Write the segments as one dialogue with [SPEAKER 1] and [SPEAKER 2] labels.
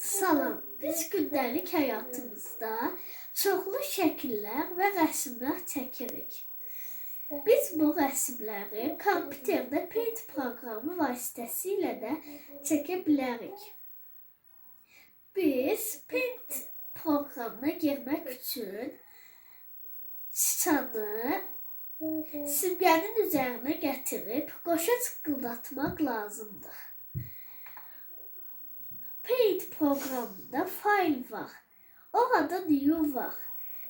[SPEAKER 1] Salam. Biz gündəlik həyatımızda çoxlu şəkillər və rəsmlər çəkirik. Biz bu rəsmləri kompüterdə Paint proqramı vasitəsilə də çəkə. Biz Paint proqramına girmək üçün sıçanı simgənin üzərinə gətirib qoşa tıqqıldatmaq lazımdır. Paint proqramında fayl var. Orada new var.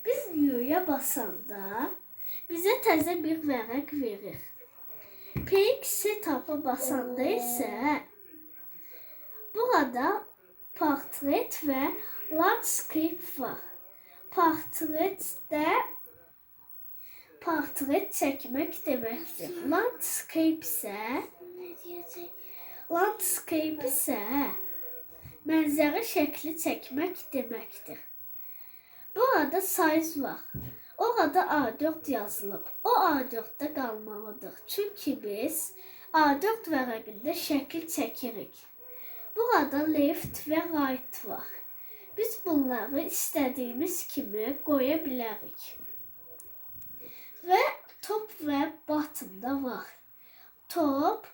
[SPEAKER 1] Biz new'ya basanda bizə təzə bir vərəq verir. Paint setup'a basanda isə burada portret və landscape var. Portretdə portret çəkmək deməkdir. Landscape isə landscape isə mənzərə şəkli çəkmək deməkdir. Burada size var. Orada A4 yazılıb. O A4-də qalmalıdır. Çünki biz A4 vərəqində şəkil çəkirik. Burada left və right var. Biz bunları istədiyimiz kimi qoya bilərik. Və top və bottom da var. Top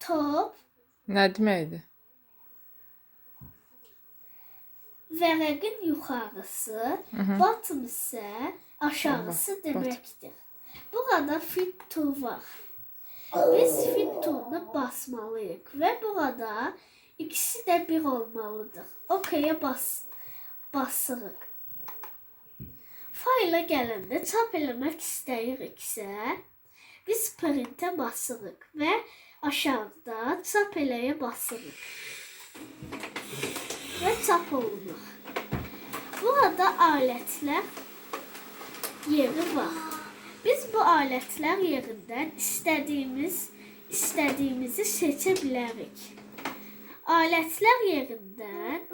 [SPEAKER 1] top
[SPEAKER 2] Nə deməkdir?
[SPEAKER 1] vərəqin yuxarısı, bottom isə aşağısı
[SPEAKER 2] Allah,
[SPEAKER 1] deməkdir. Burada fit to var. Biz fit to-na basmalıyıq və burada ikisi də bir olmalıdır. OK-yə bas basırıq. Fayla gələndə çap eləmək istəyiriksə, biz printə basırıq və aşağıda çap eləyə basırıq. Və çap olunur. Burada alətlər yeri var. Biz bu alətlər yerindən istədiyimiz istədiyimizi seçə bilərik. Alətlər yerindən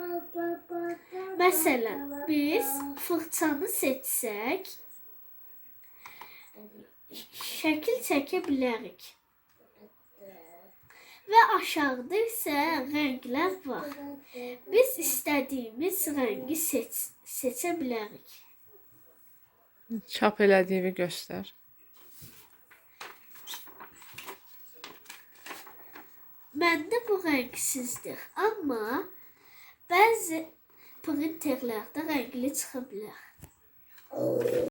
[SPEAKER 1] Məsələn, biz fırçanı seçsək, şəkil çəkə Və aşağıda isə rənglər var. Biz istədiyimiz rəngi seç seçə bilərik.
[SPEAKER 2] Çap elədiyini göstər.
[SPEAKER 1] Məndə bu rəngsizdir, amma bəzi printerlərdə rəngli çıxa bilər.